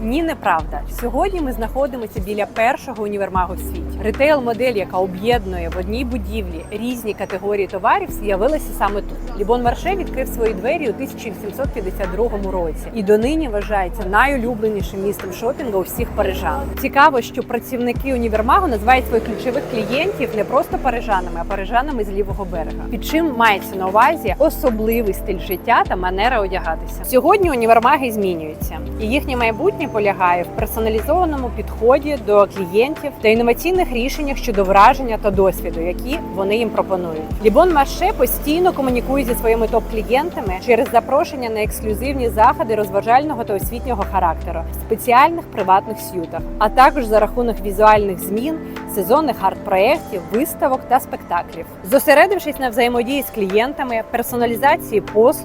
Ні, неправда. Сьогодні ми знаходимося біля першого універмагу в світі. Ретейл-модель, яка об'єднує в одній будівлі різні категорії товарів, з'явилася саме тут. Лібон Марше відкрив свої двері у 1852 році і донині вважається найулюбленішим містом шопінгу у всіх парижан. Цікаво, що працівники універмагу називають своїх ключових клієнтів не просто парижанами, а парижанами з лівого берега. Під чим мається на увазі особливий стиль життя та манера одягатися. Сьогодні універмаги змінюються, і їхнє майбутнє полягає в персоналізованому підході до клієнтів та інноваційних рішеннях щодо враження та досвіду, які вони їм пропонують. Лібон Марше постійно комунікує зі своїми топ-клієнтами через запрошення на ексклюзивні заходи розважального та освітнього характеру в спеціальних приватних сютах, а також за рахунок візуальних змін, сезонних арт-проєктів, виставок та спектаклів, зосередившись на взаємодії з клієнтами, персоналізації послуг.